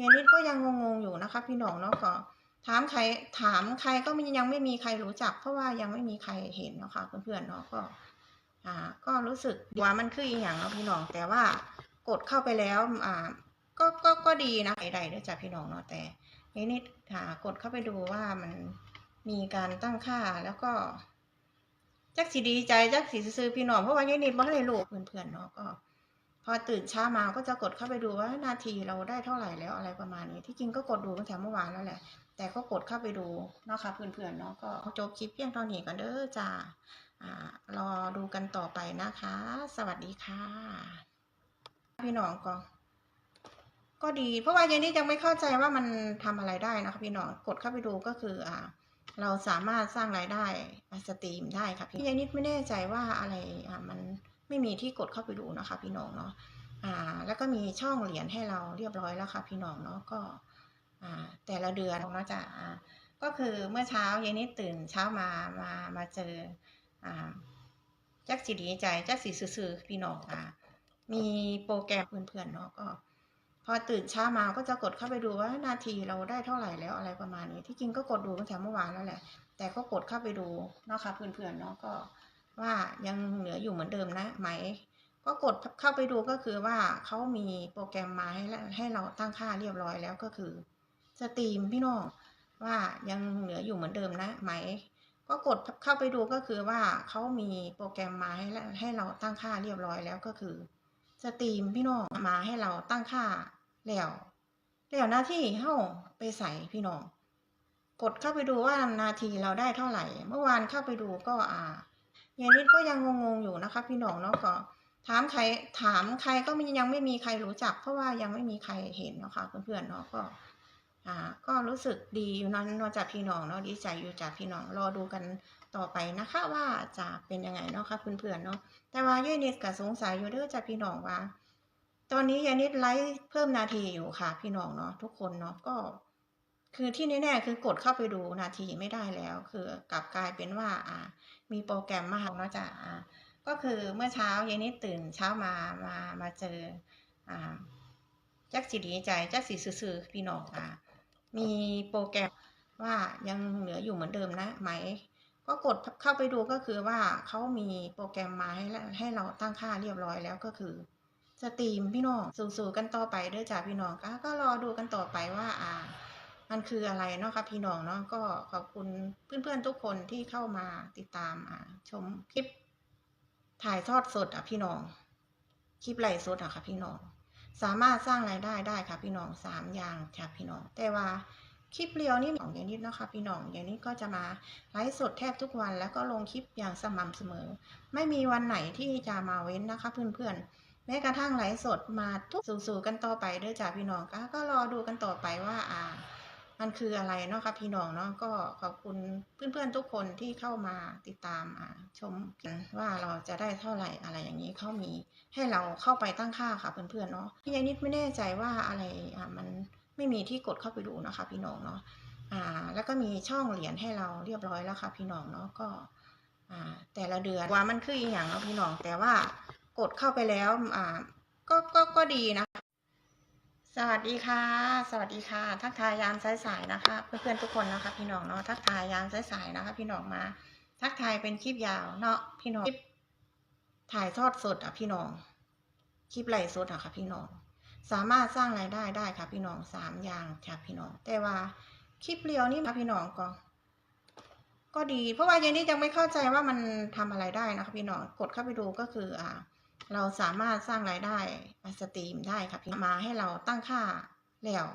ยายนิดก็ยังงงๆอยู่นะคะ พี่น้องเนาะก็ถามใครถามใครก็ม่ยังไม่มีใครรู้จัก เพราะว่ายังไม่มีใครเห็นเนาะค่ะเพื่อนๆเนาะก็ อ่า ก็รู้สึกว่ามันคืออีหยังเนาะพี่น้อง แต่ว่ากดเข้าไปแล้ว อ่า ก็ก็ก็ดีนะใดๆด้วยจ้ะพี่น้องเนาะแต่ยายนิดหากดเข้าไปดูว่ามันมีการตั้งค่าแล้วก็จักสีดีใจจักสีซื้อพี่น้องเพราะว่ายายนิดบ่ได้รู้เพื่อนๆเนาะก็ พอตื่นเช้ามาก็จะกดเข้าไปดูว่านาทีเราได้เท่าไหร่แล้วอะไรประมาณนี้ ที่จริงก็กดดูตั้งแต่เมื่อวานแล้วแหละ แต่ก็กดเข้าไปดูเนาะค่ะเพื่อนๆเนาะก็จบคลิปเพียงเท่านี้กันเด้อจ้าอ่ารอดูกันต่อไปนะคะ สวัสดีค่ะ พี่น้องก็ก็ดี เพราะว่ายายนี่ยังไม่เข้าใจว่ามันทำอะไรได้นะคะพี่น้องกดเข้าไปดูก็คืออ่าเราสามารถสร้างรายได้สตรีมได้ค่ะพี่ยายนิดไม่แน่ใจว่าอะไรอ่ามัน ไม่มีที่กดเข้าไปดูนะคะ พี่น้องเนาะอ่าแล้วก็มีช่องเหรียญให้เราเรียบร้อยแล้วค่ะ พี่น้องเนาะก็อ่าแต่ละเดือนเนาะจะอ่าก็คือเมื่อเช้ายายนิดตื่นเช้ามามามาเจออ่าจักสีดีใจจักสีซื่อๆพี่น้องอ่ามีโปรแกรมเพื่อนๆเนาะก็ พอตื่นเช้ามาก็จะกดเข้าไปดูว่านาทีเราได้เท่าไหร่แล้วอะไรประมาณนี้ ที่จริงก็กดดูตั้งแต่เมื่อวานแล้วแหละ แต่ก็กดเข้าไปดูนะค่ะเพื่อนๆเนาะก็ ว่ายังเหลืออยู่เหมือนเดิมนะไหม ก็กดเข้าไปดูก็คือว่าเขามีโปรแกรมมาให้ให้เราตั้งค่าเรียบร้อยแล้วก็คือสตรีมพี่น้องว่ายังเหลืออยู่เหมือนเดิมนะไหม ก็กดเข้าไปดูก็คือว่าเขามีโปรแกรมมาให้ให้เราตั้งค่าเรียบร้อยแล้วก็คือสตรีมพี่น้องมาให้เราตั้งค่าแล้วแล้วหน้าที่เฮาไปใส่พี่น้อง กดเข้าไปดูว่านาทีเราได้เท่าไหร่ เมื่อวานเข้าไปดูก็อ่า ยายนิดก็ยังงงๆอยู่นะคะ พี่น้องเนาะก็ถามใครถามใครก็มยังไม่มีใครรู้จัก เพราะว่ายังไม่มีใครเห็นเนาะค่ะเพื่อนๆเนาะก็อ่าก็รู้สึกดีอยู่นั้นนอจากพี่น้องเนาะดีใจอยู่จากพี่น้องรอดูกันต่อไปนะคะ ว่าจะเป็นยังไงเนาะค่ะเพื่อนๆเนาะแต่ว่ายายนิดก็สงสัยอยู่เด้อจ้ะพี่น้องว่า ตอนนี้ยายนิดไลฟ์เพิ่มนาทีอยู่ค่ะ พี่น้องเนาะทุกคนเนาะก็ คือที่แน่ๆคือกดเข้าไปดูนาทีไม่ได้แล้ว คือกลับกลายเป็นว่า อ่า มีโปรแกรมมาให้เนาะจ้ะอ่าก็คือเมื่อเช้ายายนิดตื่นเช้ามามามาเจออ่าจักสีดีใจจักสีซื่อๆพี่น้องอ่ามีโปรแกรมว่ายังเหลืออยู่เหมือนเดิมนะไหม ก็กดเข้าไปดูก็คือว่าเขามีโปรแกรมมาให้ให้เราตั้งค่าเรียบร้อยแล้วก็คือสตรีมพี่น้อง สู่ๆกันต่อไปเด้อจ้าพี่น้องก็ก็รอดูกันต่อไปว่าอ่า มันคืออะไรเนาะค่ะพี่น้องเนาะก็ขอบคุณเพื่อนๆทุกคนที่เข้ามาติดตามชมคลิปถ่ายทอดสดอะพี่น้อง คลิปไลฟ์สดอะค่ะพี่น้อง สามารถสร้างรายได้ได้ค่ะพี่น้องสามอย่างค่ะพี่น้อง แต่ว่าคลิปเรียวนี่ของอย่างนี้นะคะพี่น้องอย่างนี้ก็จะมาไลฟ์สดแทบทุกวัน แล้วก็ลงคลิปอย่างสม่ำเสมอ ไม่มีวันไหนที่จะมาเว้นนะคะ เพื่อนๆแม้กระทั่งไลฟ์สดมาทุกสู่ๆกันต่อไปด้อจ้าพี่น้องก็ก็รอดูกันต่อไปว่าอ่า มันคืออะไรเนาะค่ะพี่น้องเนาะก็ขอบคุณเพื่อนๆทุกคนที่เข้ามาติดตามชมกันว่าเราจะได้เท่าไหร่อะไรอย่างนี้เขามีให้เราเข้าไปตั้งค่าค่ะเพื่อนๆเนาะพี่ยานิดไม่แน่ใจว่าอะไรอ่ามันไม่มีที่กดเข้าไปดูนะคะพี่น้องเนาะอ่าแล้วก็มีช่องเหรียญให้เราเรียบร้อยแล้วค่ะพี่น้องเนาะก็อ่าแต่ละเดือนว่ามันคืออีหยังเนาะพี่น้องแต่ว่ากดเข้าไปแล้วอ่าก็ก็ก็ดีนะ สวัสดีค่ะ สวัสดีค่ะ ทักทายยามสายๆนะคะ เพื่อนๆทุกคนนะคะ พี่น้องเนาะทักทายยามสายๆนะคะ พี่น้องมา ทักทายเป็นคลิปยาวเนาะพี่น้องคลิปถ่ายทอดสดอะพี่น้อง คลิปไลฟ์สดอะค่ะ พี่น้อง สามารถสร้างรายได้ได้ค่ะ พี่น้องสามอย่างค่ะพี่น้อง แต่ว่าคลิปเรียวนี่ค่ะพี่น้องก็ ก็ดี เพราะว่ายายนี่ยังไม่เข้าใจว่ามันทำอะไรได้นะคะ พี่น้องกดเข้าไปดูก็คือ อ่า เราสามารถสร้างรายได้สตรีมได้ค่ะพี่มาให้เราตั้งค่าแล้ว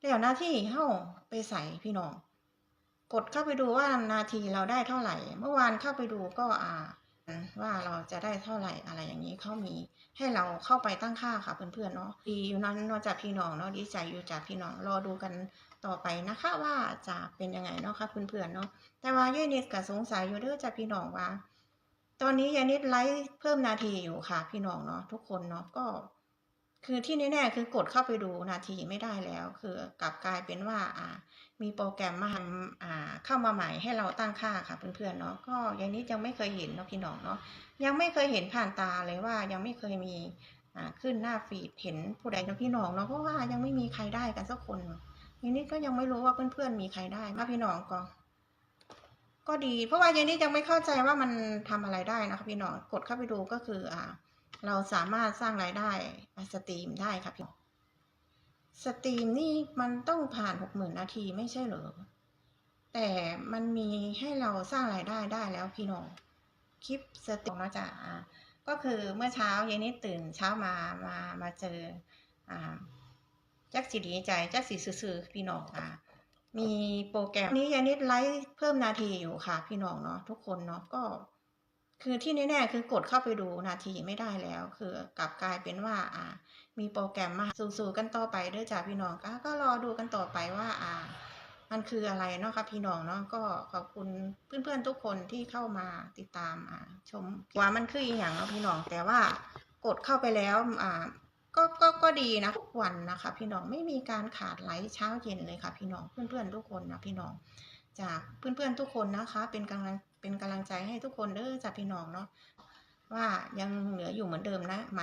แล้วหน้าที่เฮาไปใส่พี่น้อง กดเข้าไปดูว่านาทีเราได้เท่าไหร่ เมื่อวานเข้าไปดูก็อ่าว่าเราจะได้เท่าไหร่อะไรอย่างนี้เขามีให้เราเข้าไปตั้งค่าค่ะเพื่อนๆเนาะดีอยู่นั้นนอกจากพี่น้องเนาะดีใจอยู่จากพี่น้องรอดูกันต่อไปนะคะว่าจะเป็นยังไงเนาะค่ะเพื่อนๆเนาะแต่ว่ายายนิดก็สงสัยอยู่เด้อจากพี่น้องว่า ตอนนี้ยานิดไลฟ์เพิ่มนาทีอยู่ค่ะ พี่น้องเนาะทุกคนเนาะก็ คือที่แน่ๆคือกดเข้าไปดูนาทีไม่ได้แล้ว คือกลับกลายเป็นว่า อ่า มีโปรแกรมมาทำอ่า เข้ามาใหม่ให้เราตั้งค่าค่ะเพื่อนๆเนาะก็ยานิดยังไม่เคยเห็นเนาะพี่น้องเนาะยังไม่เคยเห็นผ่านตาเลยว่ายังไม่เคยมีอ่าขึ้นหน้าฟีดเห็นผู้ใดนะพี่น้องเนาะเพราะว่ายังไม่มีใครได้กันสักคนทีนี้ก็ยังไม่รู้ว่าเพื่อนๆมีใครได้มาพี่น้องก็ ก็ดี เพราะว่ายายนี้ยังไม่เข้าใจว่ามันทำอะไรได้นะคะพี่น้องกดเข้าไปดูก็คืออ่า เราสามารถสร้างรายได้สตรีมได้ค่ะพี่สตรีมนี่มันต้องผ่านหกหมื่นนาทีไม่ใช่เหรอแต่มันมีให้เราสร้างรายได้ได้แล้วพี่น้องคลิปสตรีมนะจ๊ะก็คือเมื่อเช้ายายนี้ตื่นเช้ามามามาเจออ่าจักสีดีใจจักสีซื่อๆพี่น้องอ่า มีโปรแกรมนี้ยานิดไลฟ์เพิ่มนาทีอยู่ค่ะ พี่น้องเนาะทุกคนเนาะก็ คือที่แน่ๆคือกดเข้าไปดูนาทีไม่ได้แล้ว คือกลับกลายเป็นว่า อ่า มีโปรแกรมมาสู่ๆกันต่อไปด้อจ้าพี่น้องก็ก็รอดูกันต่อไปว่า อ่า มันคืออะไรเนาะครับพี่น้องเนาะก็ขอบคุณเพื่อนๆทุกคนที่เข้ามาติดตามอ่าชมว่ามันคืออีหยังเนาะพี่น้องแต่ว่ากดเข้าไปแล้วอ่า ก็ก็ก็ดีนะทุกวันนะคะ พี่น้องไม่มีการขาดไลฟ์เช้าเย็นเลยค่ะ พี่น้องเพื่อนๆทุกคนนะพี่น้องจากเพื่อนๆทุกคนนะคะ เป็นกำลังเป็นกำลังใจให้ทุกคนเด้อจากพี่น้องเนาะว่ายังเหลืออยู่เหมือนเดิมนะไหม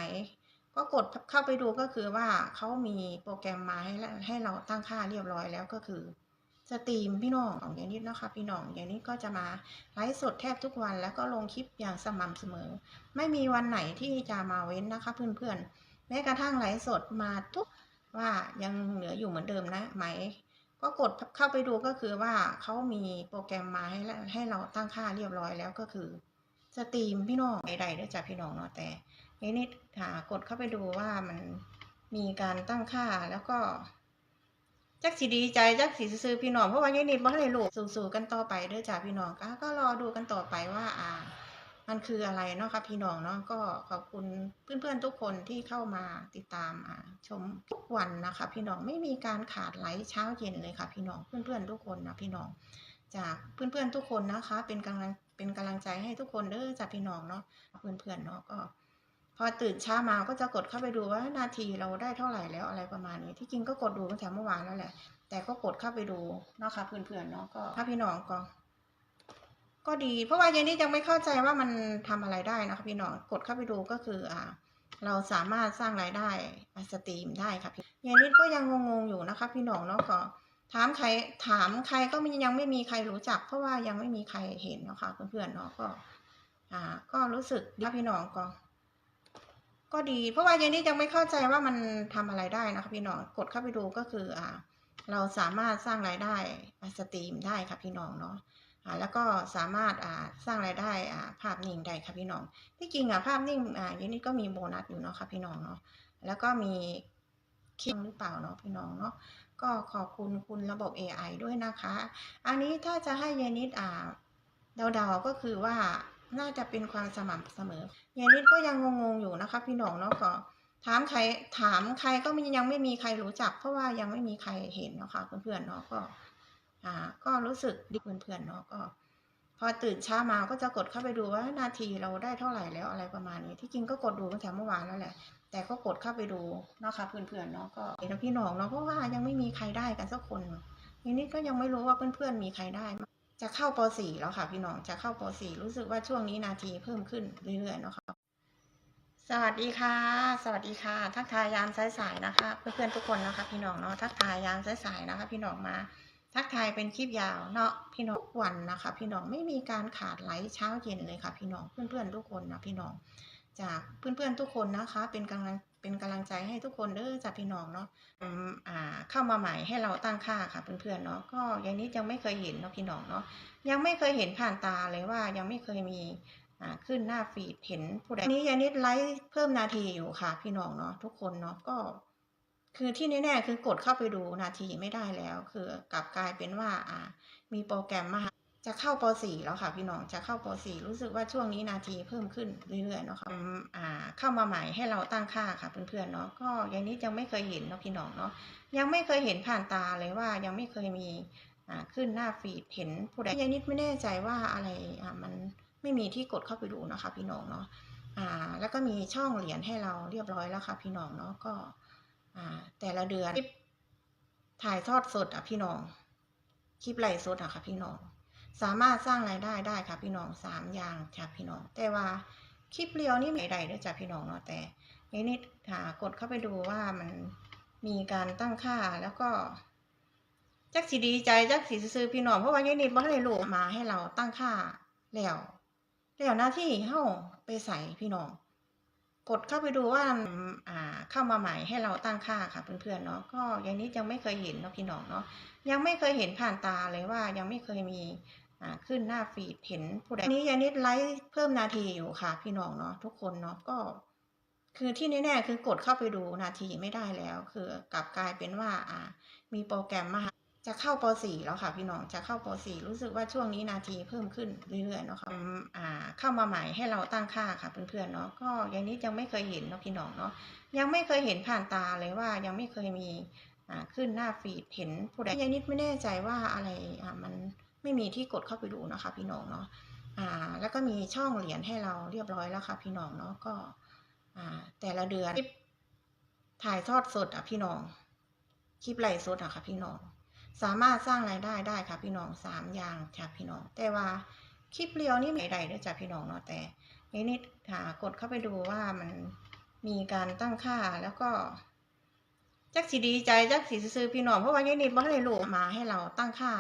ก็กดเข้าไปดูก็คือว่าเขามีโปรแกรมมาให้ให้เราตั้งค่าเรียบร้อยแล้วก็คือสตรีมพี่น้องของย่างนี้นะคะพี่น้องอย่างนี้ก็จะมาไลฟ์สดแทบทุกวันแล้วก็ลงคลิปอย่างสม่ำเสมอ ไม่มีวันไหนที่จะมาเว้นนะคะเพื่อนๆ ม้กระทั่งไลฟ์สดมาทุกว่ายังเหลืออยู่เหมือนเดิมนะไหม ก็กดเข้าไปดูก็คือว่าเขามีโปรแกรมมาให้ให้เราตั้งค่าเรียบร้อยแล้วก็คือสตรีมพี่น้องใดๆด้วยจ้ะพี่น้องเนาะแต่นี่นิดหากดเข้าไปดูว่ามันมีการตั้งค่าแล้วก็จักสีดีใจจักสีซื้อพี่น้องเพราะว่ายี่นิดบ่ให้ลูกสู่ๆกันต่อไปด้อจ้ะพี่น้องก็ก็รอดูกันต่อไปว่าอ่า มันคืออะไรเนาะครับพี่น้องเนาะก็ขอบคุณเพื่อนๆทุกคนที่เข้ามาติดตามอ่าชมทุกวันนะคะพี่น้องไม่มีการขาดไลฟ์เช้าเย็นเลยค่ะพี่น้องเพื่อนๆทุกคนนะพี่น้องจากเพื่อนๆทุกคนนะคะ เป็นกำลังเป็นกำลังใจให้ทุกคนเด้อจากพี่น้องเนาะเพื่อนๆเนาะก็ พอตื่นเช้ามาก็จะกดเข้าไปดูว่านาทีเราได้เท่าไหร่แล้วอะไรประมาณนี้ ที่จริงก็กดดูตั้งแต่เมื่อวานแล้วแหละ แต่ก็กดเข้าไปดูเนาะค่ะเพื่อนๆเนาะก็ถ้าพี่น้องก็ ก็ดี เพราะว่ายายนี้ยังไม่เข้าใจว่ามันทำอะไรได้นะคะพี่น้องกดเข้าไปดูก็คืออ่า เราสามารถสร้างรายได้สตรีมได้ค่ะพี่ยายนิดก็ยังงงๆอยู่นะคะ พี่น้องเนาะก็ถามใครถามใครก็ยังไม่มีใครรู้จัก เพราะว่ายังไม่มีใครเห็นนะคะเพื่อนๆเนาะก็ อ่า ก็รู้สึกดีพี่น้องก็ ก็ดี เพราะว่ายายนี้ยังไม่เข้าใจว่ามันทำอะไรได้นะคะพี่น้องกดเข้าไปดูก็คือ อ่า เราสามารถสร้างรายได้สตรีมได้ค่ะพี่น้องเนาะ แล้วก็สามารถอ่าสร้างรายได้อ่าภาพนิ่งได้ค่ะพี่น้อง ที่จริงอะภาพนิ่งอ่ายันนี้ก็มีโบนัสอยู่เนาะค่ะพี่น้องเนาะ แล้วก็มีคลิปหรือเปล่าเนาะพี่น้องเนาะ ก็ขอบคุณคุณระบบ AI ด้วยนะคะ อันนี้ถ้าจะให้ยานิดอ่าเดาๆก็คือว่าน่าจะเป็นความสม่ำเสมอยานิดก็ยังงงๆอยู่นะคะพี่น้องเนาะก็ถามใครถามใครก็ยังไม่มีใครรู้จัก เพราะว่ายังไม่มีใครเห็นเนาะค่ะเพื่อนๆเนาะก็ อ่าก็รู้สึกดีเพื่อนๆเนาะก็ พอตื่นเช้ามาก็จะกดเข้าไปดูว่านาทีเราได้เท่าไหร่แล้วอะไรประมาณนี้ที่จริงก็กดดูตั้งแต่เมื่อวานแล้วแหละ แต่ก็กดเข้าไปดูเนาะค่ะเพื่อนๆเนาะก็เห็นพี่น้องเนาะเพราะว่ายังไม่มีใครได้กันสักคนทีนี้ก็ยังไม่รู้ว่าเพื่อนๆมีใครได้ จะเข้าป .4 แล้วค่ะพี่น้องจะเข้าป .4 รู้สึกว่าช่วงนี้นาทีเพิ่มขึ้นเรื่อยๆเนาะค่ะสวัสดีค่ะ สวัสดีค่ะ ทักทายยามสายๆนะคะ เพื่อนๆทุกคนนะคะ พี่น้องเนาะทักทายยามสายๆนะคะ พี่น้องมา ทักทายเป็นคลิปยาวเนาะพี่น้องทุกวันนะคะ พี่น้องไม่มีการขาดไลฟ์เช้าเย็นเลยค่ะ พี่น้องเพื่อนๆทุกคนนะพี่น้องจากเพื่อนๆทุกคนนะคะ เป็นกำลังเป็นกำลังใจให้ทุกคนเด้อจากพี่น้องเนาะอ่าเข้ามาใหม่ให้เราตั้งค่าค่ะเพื่อนๆเนาะก็ย่างนี้ยังไม่เคยเห็นเนาะพี่น้องเนาะยังไม่เคยเห็นผ่านตาเลยว่ายังไม่เคยมีขึ้นหน้าฟีดเห็นผู้ใดนี้ยานิดไลฟ์เพิ่มนาทีอยู่ค่ะ พี่น้องเนาะทุกคนเนาะก็ คือที่แน่ๆคือกดเข้าไปดูนาทีไม่ได้แล้ว คือกลับกลายเป็นว่า อ่า มีโปรแกรมมาจะเข้าป .4 แล้วค่ะพี่น้องจะเข้าป .4 รู้สึกว่าช่วงนี้นาทีเพิ่มขึ้นเรื่อยๆเนาะค่ะอ่าเข้ามาใหม่ให้เราตั้งค่าค่ะเพื่อนๆเนาะก็อย่างนี้ยังไม่เคยเห็นเนาะพี่น้องเนาะยังไม่เคยเห็นผ่านตาเลยว่ายังไม่เคยมีอ่าขึ้นหน้าฟีดเห็นผู้ใดยังนิดไม่แน่ใจว่าอะไรอ่ามันไม่มีที่กดเข้าไปดูนะคะพี่น้องเนาะอ่าแล้วก็มีช่องเหรียญให้เราเรียบร้อยแล้วค่ะพี่น้องเนาะก็ แต่ละเดือนคลิปถ่ายทอดสดอะพี่น้อง คลิปไลฟ์สดอะค่ะ พี่น้อง สามารถสร้างรายได้ได้ค่ะ พี่น้องสามอย่างค่ะพี่น้อง แต่ว่าคลิปเรียวนี่ไม่ได้ด้วยจ้ะพี่น้องเนาะแต่ยายนิดหากดเข้าไปดูว่ามันมีการตั้งค่าแล้วก็จักสิดีใจจักสิซื้อพี่น้องเพราะว่ายายนิดบ่ได้รู้มาให้เราตั้งค่าแล้วแล้วหน้าที่เฮาไปใส่พี่น้อง กดเข้าไปดูว่าอ่าเข้ามาใหม่ให้เราตั้งค่าค่ะเพื่อนๆเนาะก็อย่ายนิดยังไม่เคยเห็นเนาะพี่น้องเนาะยังไม่เคยเห็นผ่านตาเลยว่ายังไม่เคยมีอ่าขึ้นหน้าฟีดเห็นผู้ใดนี้ยานิดไลฟ์เพิ่มนาทีอยู่ค่ะ พี่น้องเนาะทุกคนเนาะก็ คือที่แน่ๆคือกดเข้าไปดูนาทีไม่ได้แล้ว คือกลับกลายเป็นว่า อ่า มีโปรแกรมมา จะเข้าป .4 แล้วค่ะพี่น้องจะเข้าป .4 รู้สึกว่าช่วงนี้นาทีเพิ่มขึ้นเรื่อยๆเนาะค่ะอืมอ่าเข้ามาใหม่ให้เราตั้งค่าค่ะเพื่อนๆเนาะก็อย่างนี้ยังไม่เคยเห็นเนาะพี่น้องเนาะยังไม่เคยเห็นผ่านตาเลยว่ายังไม่เคยมีอ่าขึ้นหน้าฟีดเห็นผู้ใดยายนิดไม่แน่ใจว่าอะไรอ่ามันไม่มีที่กดเข้าไปดูนะคะพี่น้องเนาะอ่าแล้วก็มีช่องเหรียญให้เราเรียบร้อยแล้วค่ะพี่น้องเนาะก็อ่าแต่ละเดือนคลิปถ่ายทอดสดอะพี่น้องคลิปไลฟ์สดอะค่ะพี่น้อง สามารถสร้างรายได้ได้ค่ะพี่น้องสามอย่างค่ะพี่น้อง แต่ว่าคลิปเรียวนี่ไม่ได้ด้วยจ้ะพี่น้องเนาะแต่นี่นิดหากดเข้าไปดูว่ามันมีการตั้งค่าแล้วก็จักสีดีใจจักสีซื้อพี่น้องเพราะว่ายายนิดบ่ได้รู้มาให้เราตั้งค่า